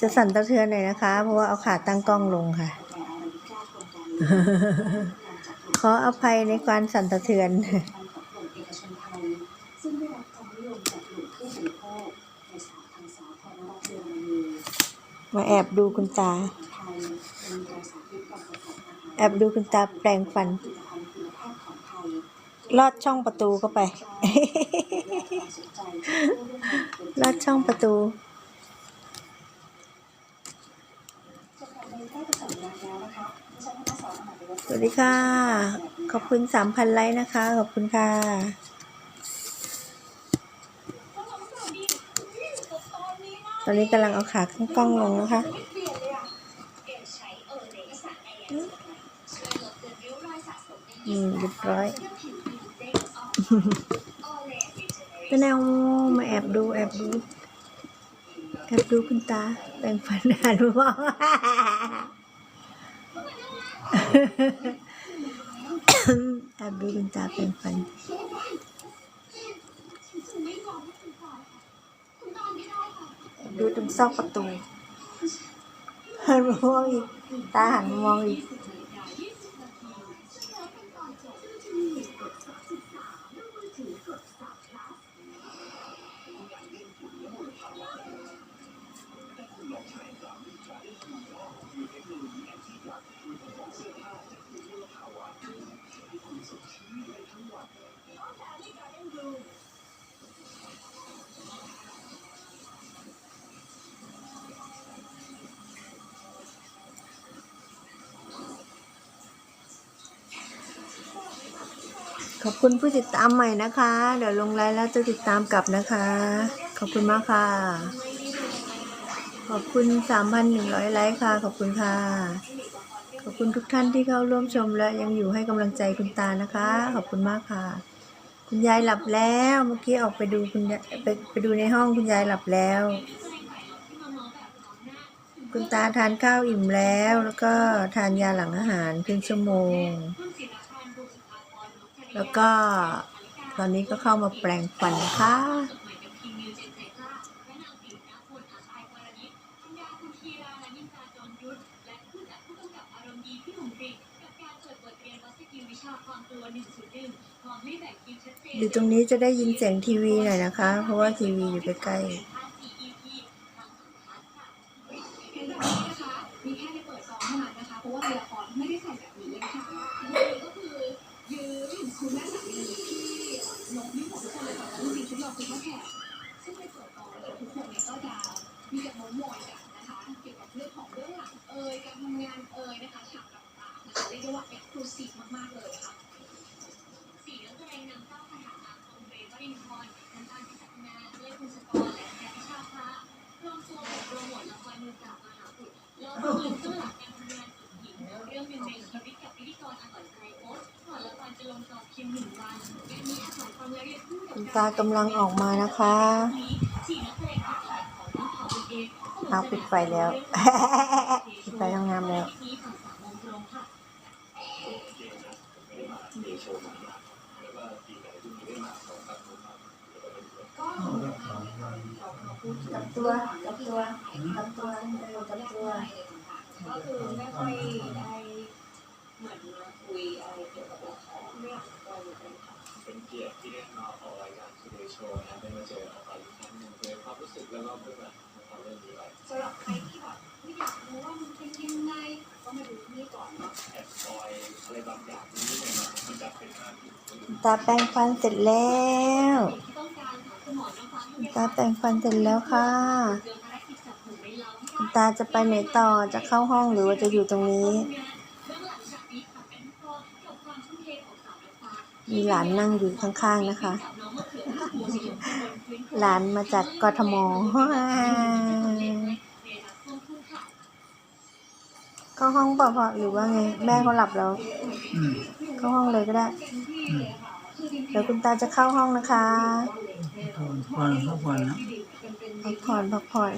จะสั่นสะเทือนหน่อยนะคะ เพราะว่าเอาขาตั้งกล้องลงค่ะ ขออภัยในการสั่นสะเทือนมาแอบดูคุณตา แอบดูคุณตาแปลงฟัน ลอดช่องประตูเข้าไป ลอดช่องประตู สวัสดีค่ะ ขอบคุณสามพันไลค์นะคะ ขอบคุณค่ะ ตอนนี้กำลังเอาขาขึ้นกล้องลงนะคะอืมเรียบร้อยก็แนวมาแอบดูแอบดูแอบดูคุณตาแปลงฟันหันาดูคุณตาแปลงฟันแอบดูตรงซอกประตูหันมางอีก ตาหันมามองอีก อบคุณผู้ติดตามใหม่นะคะ เดี๋ยวลงไลน์แล้วจะติดตามกลับนะคะ ขอบคุณมากค่ะ ขอบคุณ 3,100 ไลค์ค่ะ ขอบคุณค่ะ ขอบคุณทุกท่านที่เข้าร่วมชมและยังอยู่ให้กำลังใจคุณตานะคะ ขอบคุณมากค่ะ คุณยายหลับแล้วเมื่อกี้ออกไปดูคุณยายไปไปดูในห้องคุณยายหลับแล้ว คุณตาทานข้าวอิ่มแล้ว แล้วก็ทานยาหลังอาหารครึ่งชั่วโมง แล้วก็ตอนนี้ก็เข้ามาแปลงฟันนะคะอยู่ตรงนี้จะได้ยินเสียงทีวีหน่อยนะคะ เพราะว่าทีวีอยู่ใกล้มี มีการม้มอยกันนะคะเกี่ยวกับเรื่องของเบื้องหลังเอ่ยการทำงานเอ่ยนะคะฉากต่างๆนะคะเรียกได้ว่าเอ็กซ์คลูซีฟมากๆเลยค่ะสี่นักแสดงนำเจ้าคาถาอาคมเรวรินทร์น้ำตาลพิจักนาเล่คุณสกรและแพทย์ชาพระรวมตัวกับโปรโมทละครมือปราบมหาบุตรแล้วก็ยิงเบื้องหลังการทำงานหญิงเรื่องหนึ่งในชีวิตกับพิธีกรอาต่อยใจโอ๊ตก่อนละครจะลงจอเพียงหนึ่งวันงานนี้อาศัยความละเอียดคู่กับคุณตากำลังออกมานะคะ เอาปิดไฟแล้ว ปิดไฟทำงานแล้วที่ฝั่งสามโมงตรงค่ะจับตัวจับตัวจับตัวเร็วจับตัว ก็คือไม่ค่อยได้เหมือนมาคุยอะไรเกี่ยวกับละครไม่อยากสปอยเลยค่ะเป็นเกียรติที่ได้มาออกรายการทูเดย์โชว์นะได้มาเจอออกไปอีกครั้งหนึ่งเลยความรู้สึกแล้วก็เพื่อน ตาแปรงฟันเสร็จแล้วตาแปรงฟันเสร็จแล้วค่ะตาจะไปไหนต่อจะเข้าห้องหรือว่าจะอยู่ตรงนี้มีหลานนั่งอยู่ข้างๆนะคะ หลานมาจากกทม เข้าห้องเปล่าพ่อหรือว่าไง แม่เขาหลับแล้วเข้าห้องเลยก็ได้เดี๋ยวคุณตาจะเข้าห้องนะคะทุกวันทุกวันนะ พักผ่อนพักผ่อน